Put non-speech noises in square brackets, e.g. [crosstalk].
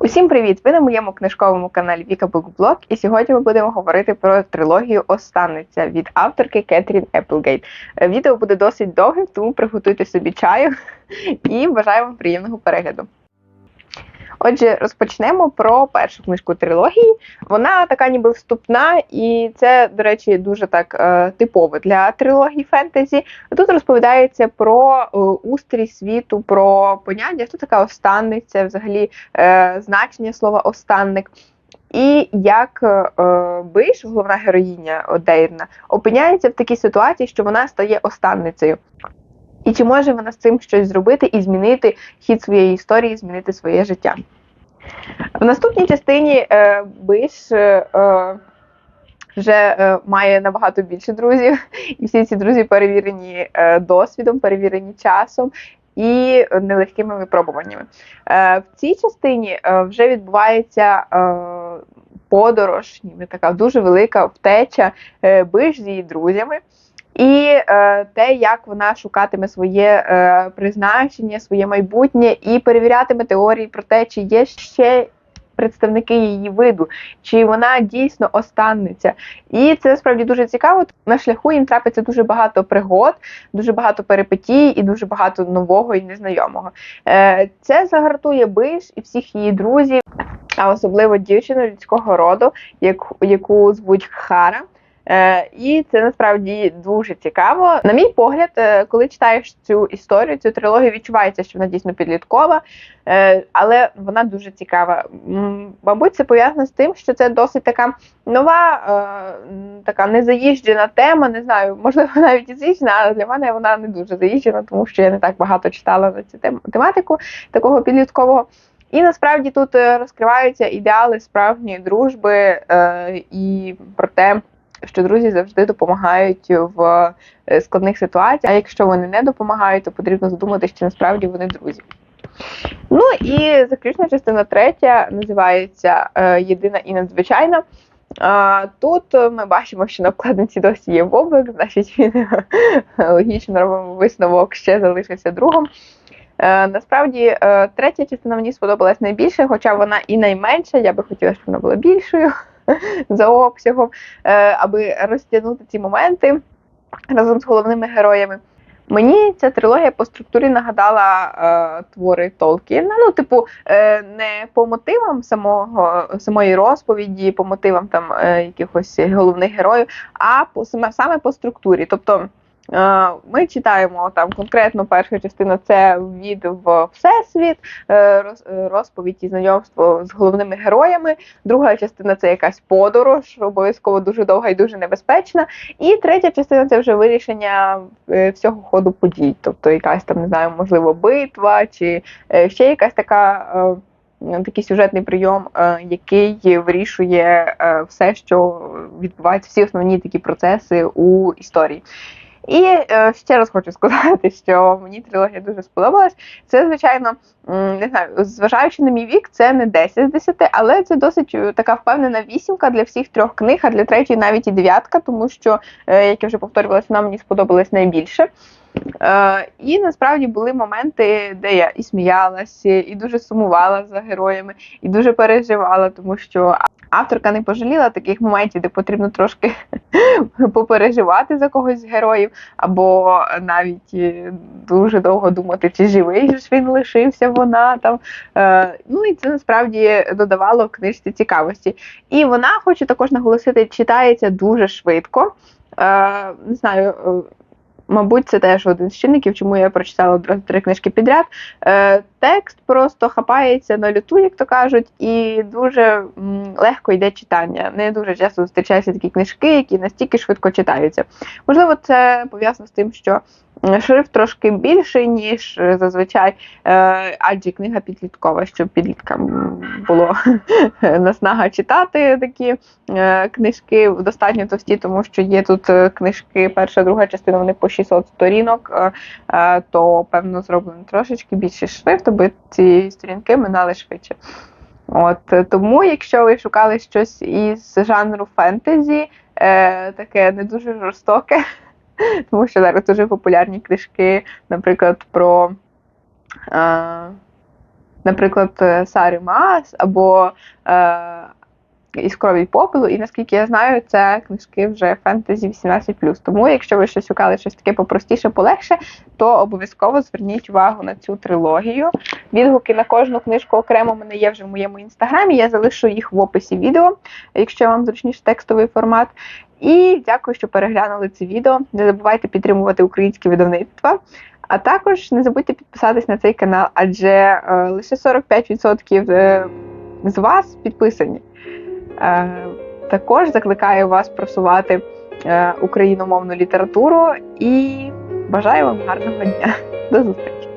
Усім привіт! Ви на моєму книжковому каналі Віка Букблог, і сьогодні ми будемо говорити про трилогію Останеться від авторки Кетрін Еплгейт. Е, Відео буде досить довгим, тому приготуйте собі чаю [laughs] і бажаю вам приємного перегляду. Отже, розпочнемо про першу книжку трилогії. Вона така ніби вступна, і це, до речі, дуже так е, типово для трилогії фентезі. Тут розповідається про е, устрій світу, про поняття, хто така останниця, взагалі е, значення слова останник. І як е, Биш, головна героїня Одейрна, опиняється в такій ситуації, що вона стає останницею. І чи може вона з цим щось зробити і змінити хід своєї історії, змінити своє життя? В наступній частині е, Биш е, вже е, має набагато більше друзів, і всі ці друзі перевірені е, досвідом, перевірені часом. І нелегкими випробуваннями. Е, в цій частині е, вже відбувається е, подорож, ніби така дуже велика втеча е, биш з її друзями. І е, те, як вона шукатиме своє е, призначення, своє майбутнє, і перевірятиме теорії про те, чи є ще представники її виду, чи вона дійсно останниця. І це справді дуже цікаво. На шляху їм трапиться дуже багато пригод, дуже багато перипетій і дуже багато нового і незнайомого. Е, Це загартує биш і всіх її друзів, а особливо дівчину людського роду, яку звуть Хара. Е, І це насправді дуже цікаво. На мій погляд, е, коли читаєш цю історію, цю трилогію, відчувається, що вона дійсно підліткова, е, але вона дуже цікава. Мабуть, це пов'язано з тим, що це досить така нова, така незаїжджена тема. Не знаю, можливо, [laughs] навіть і заїжджена, але для мене вона не дуже заїжджена, тому що я не так багато читала на цю тем- тематику такого підліткового. І насправді тут розкриваються ідеали справжньої дружби е, і про те, що друзі завжди допомагають в е, складних ситуаціях. А якщо вони не допомагають, то потрібно задумати, що насправді вони друзі. Ну і заключна частина третя називається е, Єдина і надзвичайна. Тут ми бачимо, що на вкладниці досі є бобик, значить він [laughs] логічно робимо висновок, ще залишився другом. Е, Насправді, третя частина мені сподобалась найбільше, хоча вона і найменша. Я би хотіла, щоб вона була більшою [laughs] за обсягом, е, аби розтягнути ці моменти разом з головними героями. Мені ця трилогія по структурі нагадала е, твори Толкіна. Ну, типу, е, не по мотивам самого, самої розповіді, по мотивам там е, якихось головних героїв, а по саме, саме по структурі. Тобто ми читаємо там конкретно перша частина це від в Всесвіт, е, е, розповідь і знайомство з головними героями. Друга частина це якась подорож, обов'язково дуже довга і дуже небезпечна. І третя частина це вже вирішення е, всього ходу подій. Тобто якась там, не знаю, можливо, битва, чи е, ще якась така. е, Такий сюжетний прийом, е, який вирішує е, все, що відбувається, всі основні такі процеси у історії. І е, ще раз хочу сказати, що мені трилогія дуже сподобалась. Це, звичайно, не знаю, зважаючи на мій вік, це не 10 з 10, але це досить е, така впевнена вісімка для всіх трьох книг, а для третьої навіть і дев'ятка, тому що, е, як я вже повторювалася, вона мені сподобалась найбільше. Е, і насправді були моменти, де я і сміялася, і дуже сумувала за героями, і дуже переживала, тому що авторка не пожаліла таких моментів, де потрібно трошки [laughs] попереживати за когось з героїв, або навіть е, дуже довго думати, чи живий ж він лишився, вона там. Е, Ну і це насправді додавало книжці цікавості. І вона, хочу також наголосити, читається дуже швидко. Не знаю. Мабуть, це теж один з чинників, чому я прочитала одразу три книжки підряд. Е, текст просто хапається на люту, як то кажуть, і дуже легко йде читання. Не дуже часто зустрічаються такі книжки, які настільки швидко читаються. Можливо, це пов'язано з тим, що шрифт трошки більший, ніж е, зазвичай, е, адже книга підліткова, щоб підліткам було [laughs] наснага читати такі е, книжки достатньо товсті, тому що є тут книжки, перша, друга частина, вони по 600 сторінок, то певно зроблено трошечки більше шрифт, аби ці сторінки минали швидше. От тому, якщо ви шукали щось із жанру фентезі, таке не дуже жорстоке, [laughs] [laughs] тому що зараз дуже популярні книжки, наприклад, про. Е, наприклад, Сари Маас або е, із крові попелу. І наскільки я знаю, це книжки вже фентезі 18+. Тому, якщо ви щось шукали щось таке попростіше, полегше, то обов'язково зверніть увагу на цю трилогію. Відгуки на кожну книжку окремо мене є вже в моєму інстаграмі. Я залишу їх в описі відео, якщо вам зручніше текстовий формат. І дякую, що переглянули це відео. Не забувайте підтримувати українське видавництва. А також не забудьте підписатись на цей канал, адже е, лише 45% е, з вас підписані. Е, також закликаю вас просувати е, україномовну літературу і бажаю вам гарного дня. До зустрічі!